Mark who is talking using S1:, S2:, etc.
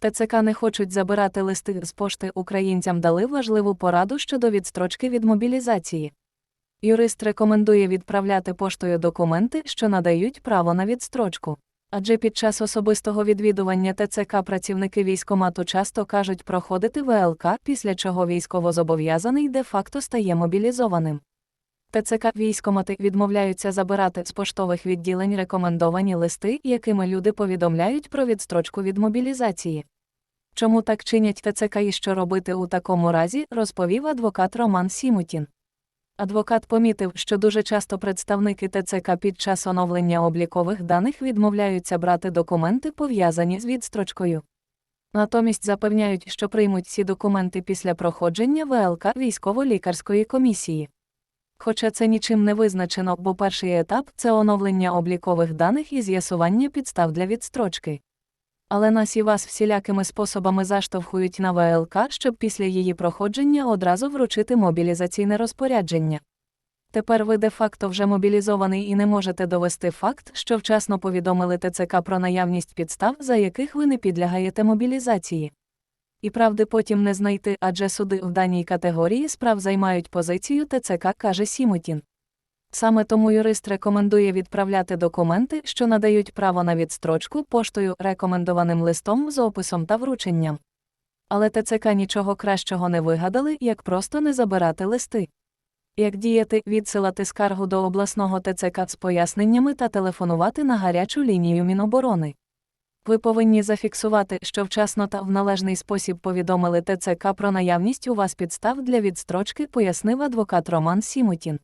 S1: ТЦК не хочуть забирати листи з пошти українцям дали важливу пораду щодо відстрочки від мобілізації. Юрист рекомендує відправляти поштою документи, що надають право на відстрочку. Адже під час особистого відвідування ТЦК працівники військомату часто кажуть проходити ВЛК, після чого військовозобов'язаний де-факто стає мобілізованим. ТЦК військомати відмовляються забирати з поштових відділень рекомендовані листи, якими люди повідомляють про відстрочку від мобілізації. Чому так чинять ТЦК і що робити у такому разі, розповів адвокат Роман Сімутін. Адвокат помітив, що дуже часто представники ТЦК під час оновлення облікових даних відмовляються брати документи, пов'язані з відстрочкою. Натомість запевняють, що приймуть ці документи після проходження ВЛК військово-лікарської комісії. Хоча це нічим не визначено, бо перший етап це оновлення облікових даних і з'ясування підстав для відстрочки. Але нас і вас всілякими способами заштовхують на ВЛК, щоб після її проходження одразу вручити мобілізаційне розпорядження. Тепер ви де-факто вже мобілізований і не можете довести факт, що вчасно повідомили ТЦК про наявність підстав, за яких ви не підлягаєте мобілізації. І правди потім не знайти, адже суди в даній категорії справ займають позицію ТЦК, каже Сімутін. Саме тому юрист рекомендує відправляти документи, що надають право на відстрочку поштою рекомендованим листом з описом та врученням. Але ТЦК нічого кращого не вигадали, як просто не забирати листи. Як діяти, відсилати скаргу до обласного ТЦК з поясненнями та телефонувати на гарячу лінію Міноборони. Ви повинні зафіксувати, що вчасно та в належний спосіб повідомили ТЦК про наявність у вас підстав для відстрочки, пояснив адвокат Роман Сімутін.